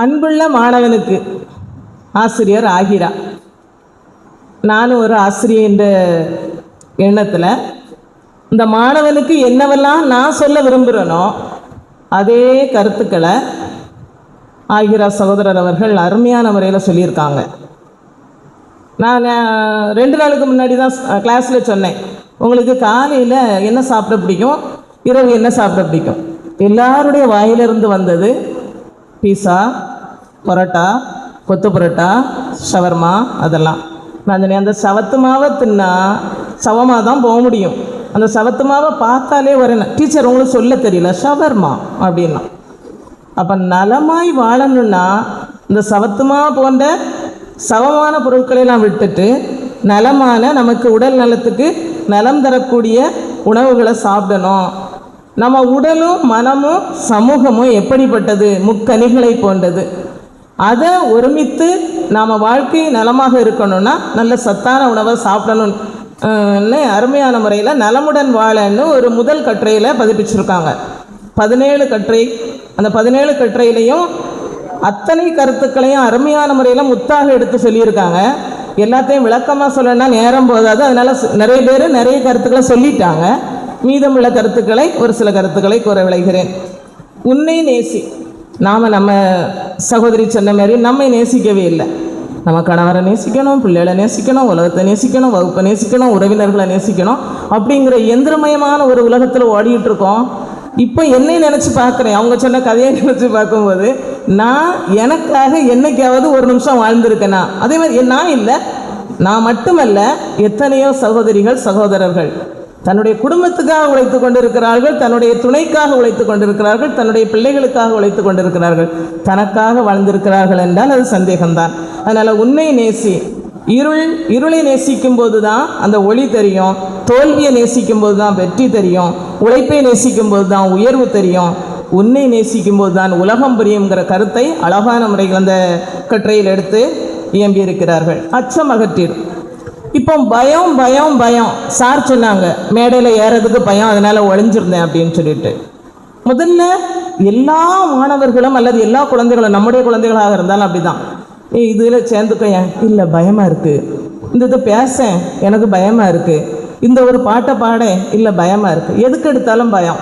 அன்புள்ள மாணவனுக்கு ஆசிரியர் ஆகிரா. நானும் ஒரு ஆசிரியர் என்ற எண்ணத்தில் இந்த மாணவனுக்கு என்னவெல்லாம் நான் சொல்ல விரும்புகிறேனோ அதே கருத்துக்களை ஆகிரா சகோதரர் அவர்கள் அருமையான முறையில் சொல்லியிருக்காங்க. நான் ரெண்டு நாளுக்கு முன்னாடி தான் கிளாஸில் சொன்னேன். உங்களுக்கு காலையில் என்ன சாப்பிட பிடிக்கும்? இரவு என்ன சாப்பிட பிடிக்கும்? எல்லாருடைய வாயிலிருந்து வந்தது பீஸா பரோட்டா கொத்து பரோட்டா ஷவர்மா அதெல்லாம். நான் சொன்னேன் அந்த சவத்து மாவை தின்னா சவமாக தான் போக முடியும். அந்த சவத்து மாவை பார்த்தாலே வரேன் டீச்சர் உங்களுக்கு சொல்ல தெரியல ஷவர்மா அப்படின்னா. அப்போ நலமாய் வாழணும்னா இந்த சவத்துமா போன்ற சவமான பொருட்களை எல்லாம் விட்டுட்டு நலமான நமக்கு உடல் நலத்துக்கு நலம் தரக்கூடிய உணவுகளை சாப்பிடணும். நம்ம உடலும் மனமும் சமூகமும் எப்படிப்பட்டது? முக்கனிகளை போன்றது. அதை ஒருமித்து நாம் வாழ்க்கை நலமாக இருக்கணும்னா நல்ல சத்தான உணவை சாப்பிடணும்னு அருமையான முறையில் நலமுடன் வாழன்னு ஒரு முதல் கட்டுரையில் பதிப்பிச்சிருக்காங்க. பதினேழு கட்டுரை அந்த பதினேழு கட்டுரையிலையும் அத்தனை கருத்துக்களையும் அருமையான முறையில் முத்தாக எடுத்து சொல்லியிருக்காங்க. எல்லாத்தையும் விளக்கமாக சொல்லணும்னா நேரம் போதாது. அதனால் நிறைய பேர் நிறைய கருத்துக்களை சொல்லிட்டாங்க. மீதமுள்ள கருத்துக்களை ஒரு சில கருத்துக்களை கூற விளைகிறேன். உன்னை நேசி. நாம் நம்ம சகோதரி சொன்ன மாதிரி நம்மை நேசிக்கவே இல்லை. நம்ம கணவரை நேசிக்கணும் பிள்ளைகளை நேசிக்கணும் உலகத்தை நேசிக்கணும் வகுப்பை நேசிக்கணும் உறவினர்களை நேசிக்கணும் அப்படிங்கிற எந்திரமயமான ஒரு உலகத்தில் ஓடிட்டு இருக்கோம். இப்போ என்னை நினச்சி பார்க்குறேன். அவங்க சொன்ன கதையை நினச்சி பார்க்கும்போது நான் எனக்காக என்னைக்காவது ஒரு நிமிஷம் வாழ்ந்திருக்கேனா? அதே மாதிரி நான் இல்லை. நான் மட்டுமல்ல எத்தனையோ சகோதரிகள் சகோதரர்கள். தன்னுடைய குடும்பத்துக்காக உழைத்து கொண்டிருக்கிறார்கள் தன்னுடைய துணைக்காக உழைத்து கொண்டிருக்கிறார்கள் தன்னுடைய பிள்ளைகளுக்காக உழைத்து கொண்டிருக்கிறார்கள். தனக்காக வாழ்ந்திருக்கிறார்கள் என்றால் அது சந்தேகம்தான். அதனால் உண்மை நேசி இருள் இருளை நேசிக்கும் போது தான் அந்த ஒளி தெரியும் தோல்வியை நேசிக்கும் போது தான் வெற்றி தெரியும் உழைப்பை நேசிக்கும் போது தான் உயர்வு தெரியும். உன்னை நேசிக்கும் போது தான் உலகம் புரியுங்கிற கருத்தை அழகான முறையில் அந்த கட்டுரையில் எடுத்து இயம்பியிருக்கிறார்கள். அச்சம் அகற்றிடும் இப்போ பயம் பயம் பயம். சார் சொன்னாங்க மேடையில் ஏறதுக்கு பயம் அதனால ஒழிஞ்சிருந்தேன் அப்படின்னு சொல்லிட்டு. முதல்ல எல்லா மாணவர்களும் அல்லது எல்லா குழந்தைகளும் நம்முடைய குழந்தைகளாக இருந்தாலும் அப்படிதான். ஏய் இதில் சேர்ந்துக்கோயேன் இல்லை பயமாக இருக்குது இந்த இது பேச எனக்கு பயமாக இருக்குது இந்த ஒரு பாட்டை பாட இல்லை பயமாக இருக்குது எதுக்கு எடுத்தாலும் பயம்.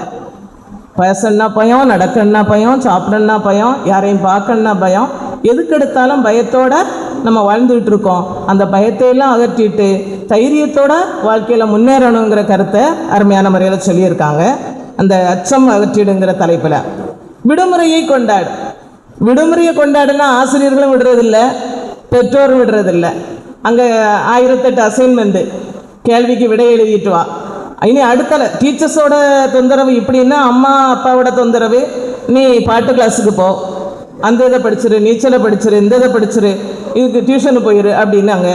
பேசணுன்னா பயம் நடக்கணுன்னா பயம் சாப்பிடணுன்னா பயம் யாரையும் பார்க்கணுன்னா பயம். எதுக்கெடுத்தாலும் பயத்தோட நம்ம வாழ்ந்துகிட்டு இருக்கோம் அந்த பயத்தையெல்லாம் அகற்றிட்டு தைரியத்தோட வாழ்க்கையில் முன்னேறணுங்கிற கருத்தை அருமையான முறையில் சொல்லியிருக்காங்க. அந்த அச்சம் அகற்றிடுங்கிற தலைப்பில். விடுமுறையை கொண்டாடு. விடுமுறையை கொண்டாடுனா ஆசிரியர்களும் விடுறதில்ல பெற்றோரும் விடுறதில்ல. அங்கே ஆயிரத்தெட்டு அசைன்மெண்ட்டு கேள்விக்கு விடை எழுதிட்டு வா. இனி அடுத்தல டீச்சர்ஸோட தொந்தரவு இப்படின்னா அம்மா அப்பாவோட தொந்தரவு. நீ பாட்டு கிளாஸுக்கு போ. அந்த இதை படிச்சிரு நீச்சலை படிச்சிரு இந்த இதை படிச்சிரு இதுக்கு டியூஷனு போயிரு அப்படின்னாங்க.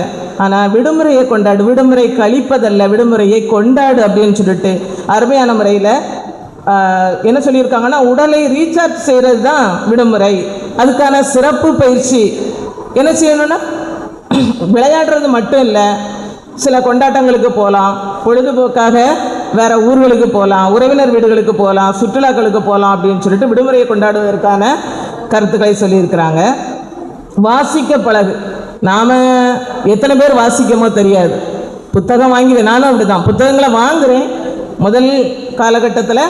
ஆனால் விடுமுறையை கொண்டாடு விடுமுறை கழிப்பதல்ல விடுமுறையை கொண்டாடு அப்படின்னு சொல்லிட்டு அருமையான முறையில் என்ன சொல்லியிருக்காங்கன்னா உடலை ரீசார்ஜ் செய்கிறது தான் விடுமுறை. அதுக்கான சிறப்பு பயிற்சி. என்ன செய்யணும்னா விளையாடுறது மட்டும் இல்லை சில கொண்டாட்டங்களுக்கு போகலாம் பொழுதுபோக்காக வேற ஊர்களுக்கு போகலாம் உறவினர் வீடுகளுக்கு போகலாம் சுற்றுலாக்களுக்கு போகலாம் அப்படின்னு சொல்லிட்டு விடுமுறையை கொண்டாடுவதற்கான கருத்துக்களை சொல்லியிருக்கிறாங்க. வாசிக்க பழகு. நாம் எத்தனை பேர் வாசிக்கமோ தெரியாது. புத்தகம் வாங்கி நானும் அப்படி தான் புத்தகங்களை வாங்குகிறேன் முதல் காலகட்டத்தில்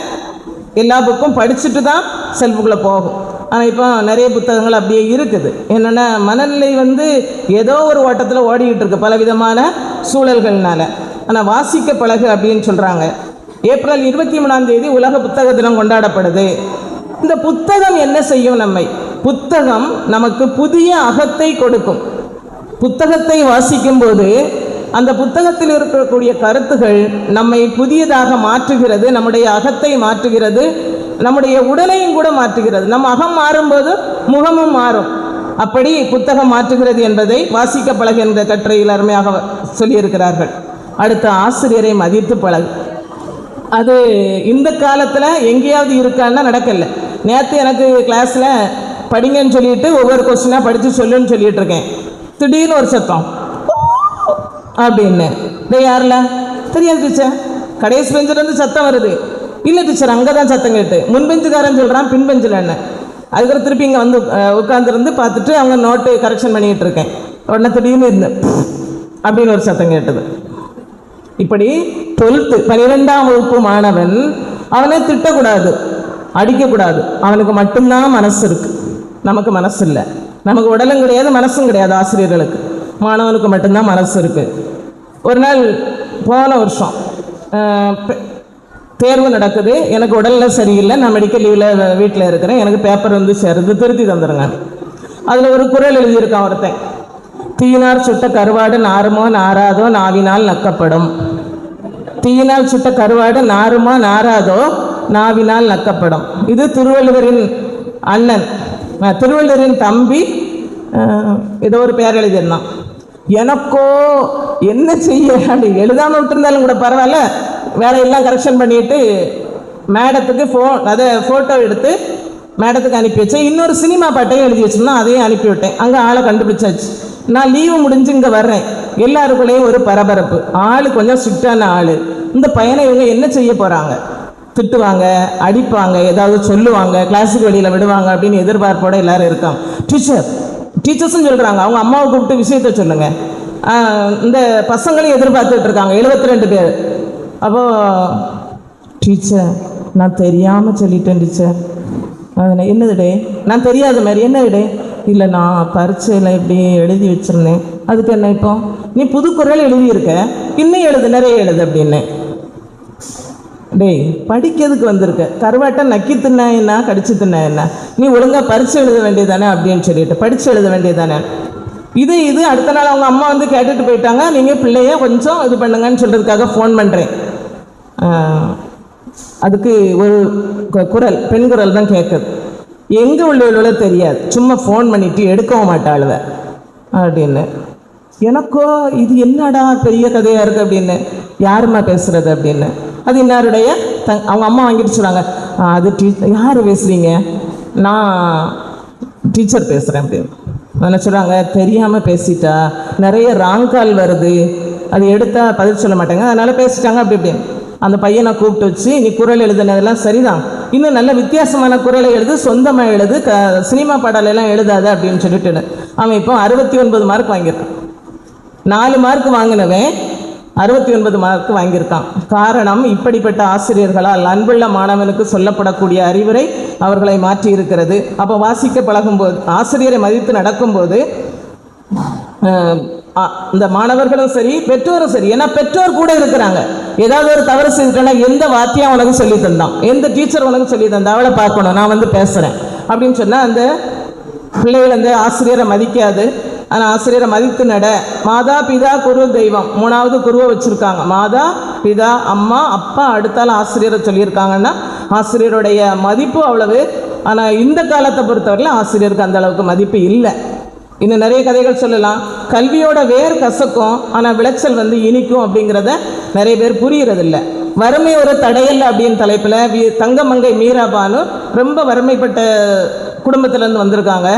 எல்லா புக்கும் படிச்சுட்டு தான் செல்ஃபுக்குள்ளே போகும். ஆனால் இப்போ நிறைய புத்தகங்கள் அப்படியே இருக்குது. என்னென்னா மனநிலை வந்து ஏதோ ஒரு ஓட்டத்தில் ஓடிக்கிட்டு இருக்கு. பல விதமான சூழல்கள்னால. ஆனால் வாசிக்க பழகு அப்படின்னு சொல்கிறாங்க ஏப்ரல் இருபத்தி மூணாம் தேதி உலக புத்தக தினம் கொண்டாடப்படுது. இந்த புத்தகம் என்ன செய்யும் நம்மை? புத்தகம் நமக்கு புதிய அகத்தை கொடுக்கும். புத்தகத்தை வாசிக்கும்போது அந்த புத்தகத்தில் இருக்கக்கூடிய கருத்துகள் நம்மை புதியதாக மாற்றுகிறது நம்முடைய அகத்தை மாற்றுகிறது நம்முடைய உடலையும் கூட மாற்றுகிறது. நம்ம அகம் மாறும்போது முகமும் மாறும். அப்படி புத்தகம் மாற்றுகிறது என்பதை வாசிக்க பழகு என்ற கட்டுரையில் அருமையாக சொல்லியிருக்கிறார்கள். அடுத்த ஆசிரியரை மதித்து பழகு. அது இந்த காலத்தில் எங்கேயாவது இருக்கான்னா நடக்கலை. நேற்று எனக்கு கிளாஸில் படிங்கன்னு சொல்லிட்டு ஒவ்வொரு கொஸ்டினாக படித்து சொல்லுன்னு சொல்லிட்டு இருக்கேன். திடீர்னு ஒரு சத்தம். அப்படின்னு. டேய் யாரில் தெரியாது டீச்சர் கடைசி பெஞ்சிலேருந்து சத்தம் வருது. இல்லை டீச்சர் அங்கே தான் சத்தம் கேட்டு. முன்பெஞ்சுக்காரன் சொல்கிறான் பின் என்ன. அதுக்கப்புறம் திருப்பி இங்கே வந்து உட்காந்துருந்து பார்த்துட்டு அவங்க நோட்டு கரெக்ஷன் பண்ணிக்கிட்டு இருக்கேன். உடனே திடீர்னு இருந்தேன் அப்படின்னு ஒரு சத்தம் கேட்டது. இப்படி டுவெல்த்து பனிரெண்டாம் வகுப்பு மாணவன் அவனை திட்டக்கூடாது. அடிக்கக்கூடாது. அவனுக்கு மட்டும்தான் மனசு இருக்கு. நமக்கு மனசு இல்லை. நமக்கு உடலும் கிடையாது மனசும் கிடையாது ஆசிரியர்களுக்கு. மாணவனுக்கு மட்டும்தான் மனசு இருக்கு. ஒரு நாள் போன வருஷம் தேர்வு நடக்குது. எனக்கு உடல்ல சரியில்லை. நான் மெடிக்கல் லீவில் வீட்டில் இருக்கிறேன். எனக்கு பேப்பர் வந்து சேருது. திருத்தி தந்துடுங்க அதில் ஒரு குறள் எழுதியிருக்கான் ஒருத்தன். தீயினார் சுட்ட கருவாடு நாருமோ நாராதோ நாவினால் நக்கப்படும். தீயினால் சுட்ட கருவாடு நாருமோ நாராதோ நாவினால் நக்கப்படும். இது திருவள்ளுவரின் அண்ணன். திருவள்ளுவரின் தம்பி ஏதோ ஒரு பேர் எழுதியிருந்தான். எனக்கோ என்ன செய்ய அப்படி எழுதாமல் விட்டுருந்தாலும் கூட பரவாயில்ல. வேலையெல்லாம் கரெக்ஷன் பண்ணிட்டு மேடத்துக்கு ஃபோ அதை ஃபோட்டோ எடுத்து மேடத்துக்கு அனுப்பி வச்சேன். இன்னொரு சினிமா பாட்டையும் எழுதி வச்சிருந்தோம் அதையும் அனுப்பிவிட்டேன் அங்கே ஆளை கண்டுபிடிச்சாச்சு. நான் லீவு முடிஞ்சு இங்கே வர்றேன். எல்லாருக்குள்ளேயும் ஒரு பரபரப்பு. ஆள் கொஞ்சம் ஸ்ட்ரிக்டான ஆள். இந்த பையனை இவங்க என்ன செய்ய போகிறாங்க திட்டுவாங்க அடிப்பாங்க ஏதாவது சொல்லுவாங்க கிளாஸுக்கு வெளியில் விடுவாங்க அப்படின்னு எதிர்பார்ப்போட எல்லாரும் இருக்கான் டீச்சர் டீச்சர்ஸும் சொல்கிறாங்க அவங்க அம்மாவை கூப்பிட்டு விஷயத்த சொல்லுங்க. இந்த பசங்களையும் எதிர்பார்த்துட்டு இருக்காங்க. 72 ரெண்டு பேர். அப்போ டீச்சர் நான் தெரியாமல் சொல்லிட்டேன் டீச்சர். அதில் என்னதுடே நான் தெரியாத மாதிரி என்னதுடே இல்லை நான் பரீட்சையில் இப்படி எழுதி வச்சிருந்தேன். அதுக்கு என்ன இப்போ? நீ புது குரல் எழுதியிருக்க. இன்னும் எழுது நிறைய எழுது அப்படின்னு. டேய் படிக்கிறதுக்கு வந்திருக்க. கருவாட்டை நக்கி தின்னா என்ன கடிச்சு தின்னா என்ன? நீ ஒழுங்காக பரிச்சு எழுத வேண்டியதானே அப்படின்னு சொல்லிட்டு படிச்சு எழுத வேண்டியதானே இது இது அடுத்த நாள் அவங்க அம்மா வந்து கேட்டுட்டு போயிட்டாங்க. நீங்கள் பிள்ளைய கொஞ்சம் இது பண்ணுங்கன்னு சொல்கிறதுக்காக ஃபோன் பண்ணுறேன் அதுக்கு ஒரு குரல் பெண் குரல் தான் கேட்குது. எங்கே உள்ள தெரியாது. சும்மா ஃபோன் பண்ணிவிட்டு எடுக்கவும் மாட்டாளுவ அப்படின்னு. எனக்கோ இது என்னடா பெரிய கதையாக இருக்குது அப்படின்னு யாரும்மா பேசுகிறது அப்படின்னு. அது இன்னாருடைய த அவங்க அம்மா வாங்கிட்டு சொல்கிறாங்க அது டீச் யார் பேசுகிறீங்க நான் டீச்சர் பேசுகிறேன் அப்படின்னு. என்ன சொல்கிறாங்க தெரியாமல் பேசிட்டா நிறைய ராங் கால் வருது. அது எடுத்தால் பதில் சொல்ல மாட்டாங்க. அதனால் பேசிட்டாங்க அப்படி இப்படின்னு அந்த பையனை கூப்பிட்டு வச்சு நீ குரல் எழுதுனதெல்லாம் சரிதான். இன்னும் நல்ல வித்தியாசமான குரலை எழுது சொந்தமாக எழுது க சினிமா பாடலெல்லாம் எழுதாத அப்படின்னு சொல்லிட்டு அவன் இப்போ அறுபத்தி ஒன்பது மார்க் வாங்கியிருக்கான். நாலு மார்க் வாங்கினவன் அறுபத்தி ஒன்பது மார்க் வாங்கியிருக்கான். காரணம் இப்படிப்பட்ட ஆசிரியர்களால் அன்புள்ள மாணவனுக்கு சொல்லப்படக்கூடிய அறிவுரை அவர்களை மாற்றி இருக்கிறது அப்போ வாசிக்க பழகும்போது ஆசிரியரை மதித்து நடக்கும்போது இந்த மாணவர்களும் சரி பெற்றோரும் சரி ஏன்னா பெற்றோர் கூட இருக்கிறாங்க. ஏதாவது ஒரு தவறு செஞ்சுட்டோன்னா எந்த வாத்தியம் உனக்கு சொல்லி தந்தான். எந்த டீச்சர் உனக்கு சொல்லி தந்தா அவளை பார்க்கணும் நான் வந்து பேசுகிறேன் அப்படின்னு சொன்னால் அந்த பிள்ளைகள் வந்து ஆசிரியரை மதிக்காது. ஆனால் ஆசிரியரை மதித்து நட. மாதா பிதா குரு தெய்வம். மூணாவது குருவை வச்சுருக்காங்க. மாதா பிதா அம்மா அப்பா அடுத்தால ஆசிரியரை சொல்லியிருக்காங்கன்னா ஆசிரியருடைய மதிப்பு அவ்வளவு. ஆனால் இந்த காலத்தை பொறுத்தவரையில் ஆசிரியருக்கு அந்த அளவுக்கு மதிப்பு இல்லை. இன்னும் நிறைய கதைகள் சொல்லலாம். கல்வியோட வேர் கசக்கும். ஆனால் விளைச்சல் வந்து இனிக்கும் அப்படிங்கிறத நிறைய பேர் புரியறதில்ல. வறுமை ஒரு தடையல்ல அப்படின்னு தலைப்பில். வி தங்கமங்கை மீராபானு ரொம்ப வறுமைப்பட்ட குடும்பத்திலேருந்து வந்திருக்காங்க.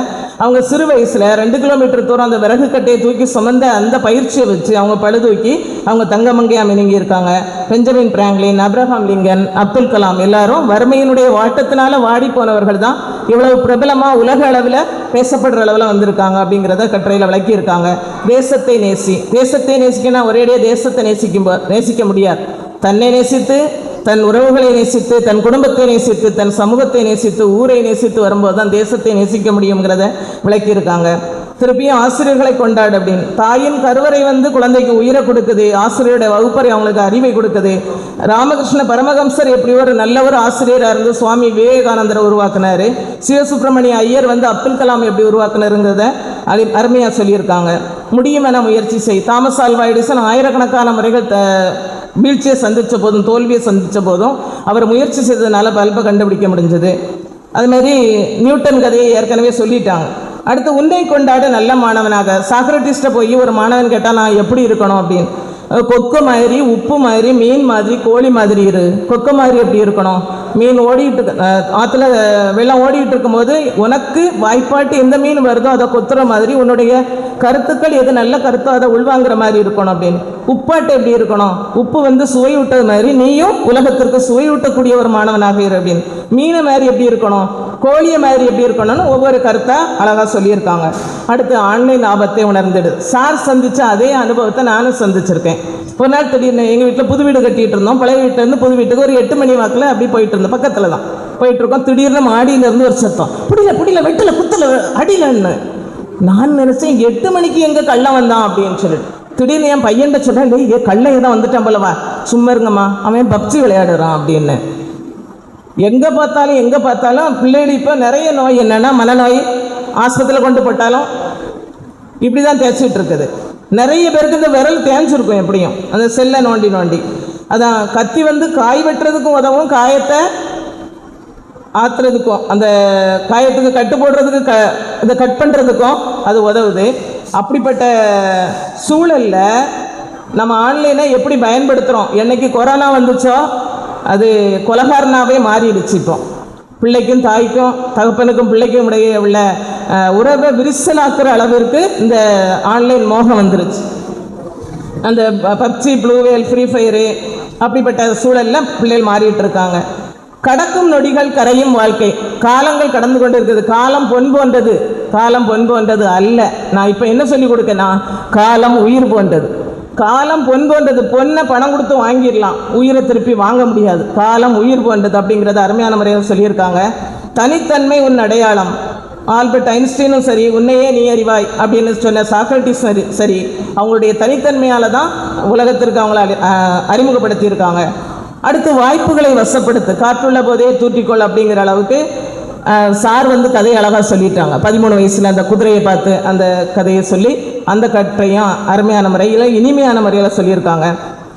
அவங்க சிறு வயசில் ரெண்டு கிலோமீட்டர் தூரம் அந்த விறகு கட்டையை தூக்கி சுமந்த அந்த பயிற்சியை வச்சு அவங்க பழு தூக்கி அவங்க தங்கமங்கையாக மினுங்கியிருக்காங்க. Benjamin Franklin Abraham Lincoln Abdul Kalam எல்லாரும் வறுமையினுடைய வாட்டத்தினால வாடி போனவர்கள் தான் இவ்வளவு பிரபலமாக உலக அளவில் பேசப்படுற அளவில் வந்திருக்காங்க அப்படிங்கிறத கட்டுரையில் விளக்கியிருக்காங்க. தேசத்தை நேசி தேசத்தை நேசிக்கனா ஒரேடியாக தேசத்தை நேசிக்கும் நேசிக்க முடியாது. தன்னை நேசித்து தன் உறவுகளை நேசித்து தன் குடும்பத்தை நேசித்து தன் சமூகத்தை நேசித்து ஊரை நேசித்து வரும்போது தான் தேசத்தை நேசிக்க முடியுங்கிறத விளக்கியிருக்காங்க. திருப்பியும் ஆசிரியர்களை கொண்டாடு அப்படின்னு. தாயின் கருவறை வந்து குழந்தைக்கு உயிரை கொடுக்குது. ஆசிரியருடைய வகுப்பறை அவங்களுக்கு அறிவை கொடுக்குது. ராமகிருஷ்ண பரமஹம்சர் எப்படி ஒரு நல்ல ஒரு ஆசிரியராக இருந்து சுவாமி விவேகானந்தரை உருவாக்குனாரு. சிவசுப்பிரமணிய ஐயர் வந்து அப்துல் கலாம் எப்படி உருவாக்குனாருங்கிறத அரி அருமையாக சொல்லியிருக்காங்க. முடியும் என முயற்சி செய். தாமஸ் ஆல்வா எடிசன் ஆயிரக்கணக்கான முறைகள் த வீழ்ச்சியை சந்தித்த போதும் தோல்வியை சந்தித்த போதும் அவர் முயற்சி செய்ததுனால பல்பை கண்டுபிடிக்க முடிஞ்சது. அதுமாரி நியூட்டன் கதையை ஏற்கனவே சொல்லிட்டாங்க. அடுத்து உன்னை கொண்டாட நல்ல மாணவனாக சாக்ரட்டிஸ்ட்டை போய் ஒரு மாணவன் கேட்டால் நான் எப்படி இருக்கணும் அப்படின்னு. கொக்கு மாதிரி உப்பு மாதிரி மீன் மாதிரி கோழி மாதிரி இரு. கொக்கு மாதிரி எப்படி இருக்கணும்? மீன் ஓடிட்டு ஆற்றுல வெள்ளம் ஓடிட்டு இருக்கும்போது உனக்கு வாய்ப்பாட்டு எந்த மீன் வருதோ அதை கொத்துற மாதிரி உன்னுடைய கருத்துக்கள் எது நல்ல கருத்தோ அதை உள்வாங்குற மாதிரி இருக்கணும் அப்படின்னு. உப்பாட்டு எப்படி இருக்கணும்? உப்பு வந்து சுவை விட்டது மாதிரி நீயும் உலகத்திற்கு சுவை ஊட்டக்கூடிய ஒரு மாணவனாக இரு அப்படின்னு. மீன் மாதிரி எப்படி இருக்கணும்? கோழிய மாதிரி எப்படி இருக்கணும்னு ஒவ்வொரு கருத்தாக அழகாக சொல்லியிருக்காங்க. அடுத்து ஆன்லைன் ஆபத்தை உணர்ந்துடு. சார் சந்தித்த அதே அனுபவத்தை நானும் சந்திச்சிருக்கேன். ஒரு நாள் திடீர்னு எங்கள் வீட்டில் புது வீடு கட்டிகிட்டு இருந்தோம். பழைய வீட்டிலேருந்து புது வீட்டுக்கு ஒரு எட்டு மணி வாக்கில் அப்படி போயிட்டு இருந்தோம். பக்கத்தில் தான் போயிட்டு இருக்கோம். திடீர்னு மாடியிலேருந்து ஒரு சத்தம். புடியல புடியில வெட்டல குத்தல அடியிலன்னு நான் நினச்சேன் எட்டு மணிக்கு எங்கே கள்ளம் வந்தான் அப்படின்னு சொல்லிட்டு. திடீர்னு என் பையன்கிட்ட சொல்கிறேன் "டேய், ஏ கள்ளன் தான் வந்துட்டான் போலவா. சும்மா இருங்கம்மா. அவன் பப்ஜி விளையாடுறான் அப்படின்னு. எங்க பார்த்தாலும் எங்க பார்த்தாலும் பிள்ளைகள் இப்போ நிறைய நோய் என்னன்னா மனநோய் ஆஸ்பத்திரியில் கொண்டு போட்டாலும் இப்படி தான் தேய்ச்சிட்டு இருக்குது. நிறைய பேருக்கு இந்த விரல் தேய்ச்சிருக்கும் எப்படியும். அந்த செல்லை நோண்டி நோண்டி. அதான் கத்தி வந்து காய் வெட்டுறதுக்கும் உதவும். காயத்தை ஆத்துறதுக்கும் அந்த காயத்துக்கு கட்டு போடுறதுக்கு க இதை கட் பண்ணுறதுக்கும் அது உதவுது. அப்படிப்பட்ட சூழலில் நம்ம ஆன்லைனை எப்படி பயன்படுத்துகிறோம் என்றைக்கு கொரோனா வந்துச்சோ அது கொலகாரனாவே மாறிடுச்சு இப்போ. பிள்ளைக்கும் தாய்க்கும் தகப்பனுக்கும் பிள்ளைக்கும் இடையே உள்ள உறவை விரிசலாக்குற அளவிற்கு இந்த ஆன்லைன் மோகம் வந்துருச்சு. அந்த பப்ஜி ப்ளூவேல் ஃப்ரீ ஃபயரு அப்படிப்பட்ட சூழலில் பிள்ளைகள் மாறிட்டு இருக்காங்க. கடக்கும் நொடிகள் கரையும் வாழ்க்கை. காலங்கள் கடந்து கொண்டு இருக்குது காலம் பொன் போன்றது காலம் பொன் போன்றது அல்ல. நான் இப்போ என்ன சொல்லி கொடுக்கேன்னா காலம் உயிர் போன்றது. காலம் பொன் போன்றது பொண்ணை பணம் கொடுத்து வாங்கிடலாம். உயிரை திருப்பி வாங்க முடியாது. காலம் உயிர் போன்றது அப்படிங்கிறத அருமையான முறையில் சொல்லியிருக்காங்க. தனித்தன்மை உன் அடையாளம். ஆல்பர்ட் ஐன்ஸ்டீனும் சரி உன்னையே நீ அறிவாய் அப்படின்னு சொன்ன சாக்ரட்டிஸ் சரி சரி அவங்களுடைய தனித்தன்மையால் தான் உலகத்திற்கு அவங்கள அறிமுகப்படுத்தியிருக்காங்க. அடுத்து வாய்ப்புகளை வசப்படுத்து. காற்றுள்ள போதே தூற்றிக்கொள் அப்படிங்கிற அளவுக்கு சார் வந்து கதையை அழகாக சொல்லிட்டாங்க. பதிமூணு வயசில் அந்த குதிரையை பார்த்து அந்த கதையை சொல்லி அந்த கற்றையும் அருமையான முறையில் இனிமையான முறையில் சொல்லியிருக்காங்க.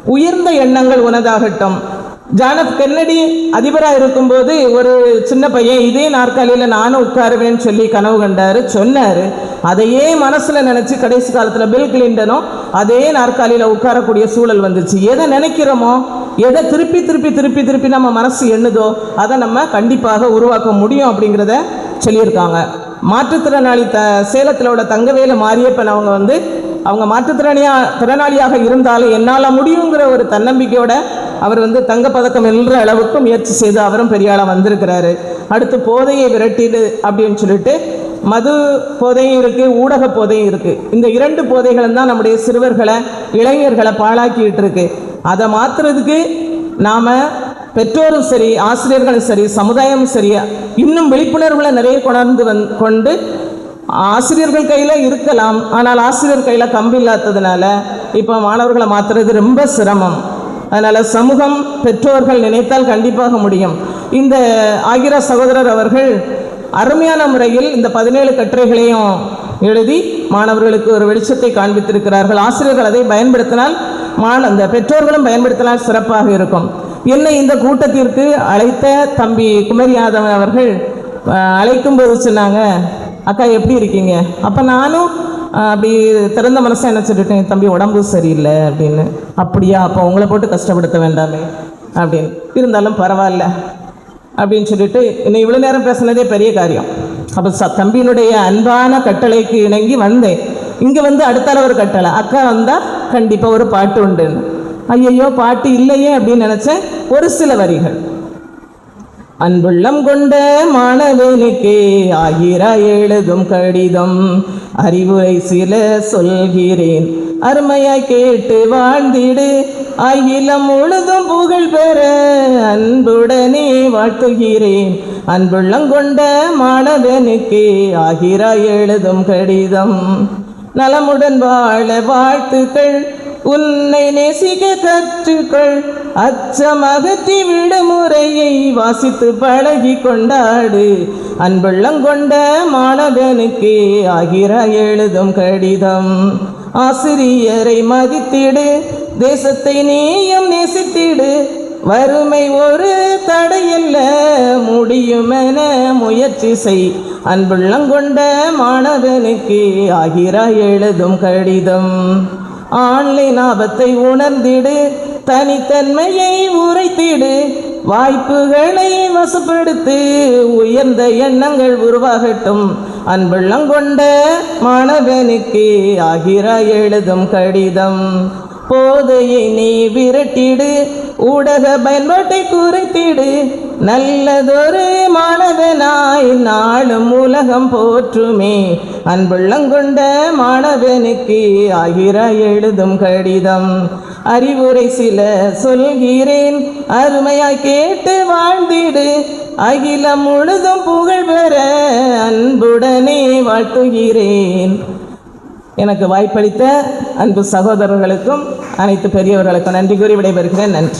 உயர்ந்த எண்ணங்கள் உனதாகட்டும். ஜானப் கென்னடி அதிபராக இருக்கும்போது ஒரு சின்ன பையன் இதே நாற்காலியில் நானும் உட்காருவேன்னு சொல்லி கனவு கண்டாரு. சொன்னார். அதையே மனசில் நினச்சி கடைசி காலத்தில் பில் கிளின்டனும் அதே நாற்காலியில் உட்காரக்கூடிய சூழல் வந்துச்சு. எதை நினைக்கிறோமோ எதை திருப்பி திருப்பி திருப்பி திருப்பி நம்ம மனசு எண்ணுதோ அதை நம்ம கண்டிப்பாக உருவாக்க முடியும் அப்படிங்கிறத சொல்லியிருக்காங்க. மாற்றுத்திறனாளி த சேலத்தில் உள்ள தங்கவேலு மாரியப்பன் அவங்க வந்து அவங்க மாற்றுத்திறனியாக திறனாளியாக இருந்தாலும் என்னால் முடியுங்கிற ஒரு தன்னம்பிக்கையோட அவர் வந்து தங்கப்பதக்கம் என்ற அளவுக்கு முயற்சி செய்து அவரும் பெரிய ஆளாக வந்திருக்கிறாரு. அடுத்து போதையை விரட்டிடு அப்படின்னு சொல்லிட்டு மது போதையும் இருக்குது ஊடக போதையும் இருக்குது இந்த இரண்டு போதைகளும் தான் நம்முடைய சிறுவர்களை இளைஞர்களை பாழாக்கிட்டு இருக்கு. அதை மாற்றுறதுக்கு நாம் பெற்றோரும் சரி ஆசிரியர்களும் சரி சமுதாயமும் சரி இன்னும் விழிப்புணர்வுகளை நிறைய கொணர்ந்து வந் கொண்டு ஆசிரியர்கள் கையில் இருக்கலாம். ஆனால் ஆசிரியர் கையில் கம்பி இல்லாததுனால இப்போ மாணவர்களை மாற்றுறது ரொம்ப சிரமம். அதனால் சமூகம் பெற்றோர்கள் நினைத்தால் கண்டிப்பாக முடியும். இந்த ஆகிரா சகோதரர் அவர்கள் அருமையான முறையில் இந்த பதினேழு கட்டுரைகளையும் எழுதி மாணவர்களுக்கு ஒரு வெளிச்சத்தை காண்பித்திருக்கிறார்கள். ஆசிரியர்கள் அதை பயன்படுத்தினால் மாண அந்த பெற்றோர்களும் பயன்படுத்தினால் சிறப்பாக இருக்கும். என்னை இந்த கூட்டத்திற்கு அழைத்த தம்பி குமரி யாதவன் அவர்கள் அழைக்கும் போது சொன்னாங்க அக்கா எப்படி இருக்கீங்க? அப்போ நானும் அப்படி திறந்த மனசை என்ன சொல்லிட்டேன் தம்பி உடம்பு சரியில்லை அப்படின்னு. அப்படியா அப்போ உங்களை போட்டு கஷ்டப்படுத்த வேண்டாமே அப்படின்னு. இருந்தாலும் பரவாயில்ல அப்படின்னு சொல்லிட்டு இன்னும் இவ்வளோ நேரம் பேசுனதே பெரிய காரியம். அப்போ ச தம்பியினுடைய அன்பான கட்டளைக்கு இணங்கி வந்தேன். இங்கே வந்து அடுத்தால ஒரு கட்டளை. அக்கா வந்தால் கண்டிப்பாக ஒரு பாட்டு உண்டுன்னு. ஐயையோ பாட்டு இல்லையே அப்படின்னு நினச்சேன். ஒரு சில வரிகள். அன்புள்ளம் கொண்ட மாணவனுக்கே ஆகிரா எழுதும் கடிதம். அறிவுரை சில சொல்கிறேன். அருமையாய் கேட்டு வாழ்ந்திடு. அகிலம் முழுதும் புகழ் பெற அன்புடனே வாழ்த்துகிறேன். அன்புள்ளம் கொண்ட மாணவனுக்கே ஆகிரா எழுதும் கடிதம். நலமுடன் வாழ வாழ்த்துக்கள். உன்னை நேசிக்க கற்றுக்கொள். அச்சம் அகற்றி விடுமுறையை வாசித்து பழகி கொண்டாடு அன்புள்ளம் கொண்ட மாணவனுக்கே ஆகிற எழுதும் கடிதம். ஆசிரியரை மதித்திடு. தேசத்தை நீயும் நேசித்திடு. வறுமை ஒரு தடையல்ல முடியுமென முயற்சி செய். அன்புள்ளங்கொண்ட மாணவனுக்கு ஆகிற எழுதும் கடிதம். ஆன்லைன் ஆபத்தை உணர்ந்திடு. தனித்தன்மையை உரைத்திடு. வாய்ப்புகளை வசப்படுத்து. உயர்ந்த எண்ணங்கள் உருவாகட்டும். அன்புள்ளங்கொண்ட மாணவனுக்கு ஆகிரா எழுதும் கடிதம். போதையை நீ விரட்டிடு. ஊடக பயன்பாட்டை குறைத்திடு. நல்லதொரு மாணவனாய் நாளும் உலகம் போற்றுமே. அன்புள்ளங்கொண்ட மாணவனுக்கு ஆகிரா எழுதும் கடிதம். அறிவுரை சில சொல்கிறேன். அருமையாய் கேட்டு வாழ்ந்திடு. அகிலம் முழுதும் புகழ் பெற அன்புடனே வாழ்த்துகிறேன். எனக்கு வாய்ப்பளித்த அன்பு சகோதரர்களுக்கும் அனைத்து பெரியவர்களுக்கும் நன்றி கூறி விடைபெறுகிறேன். நன்றி.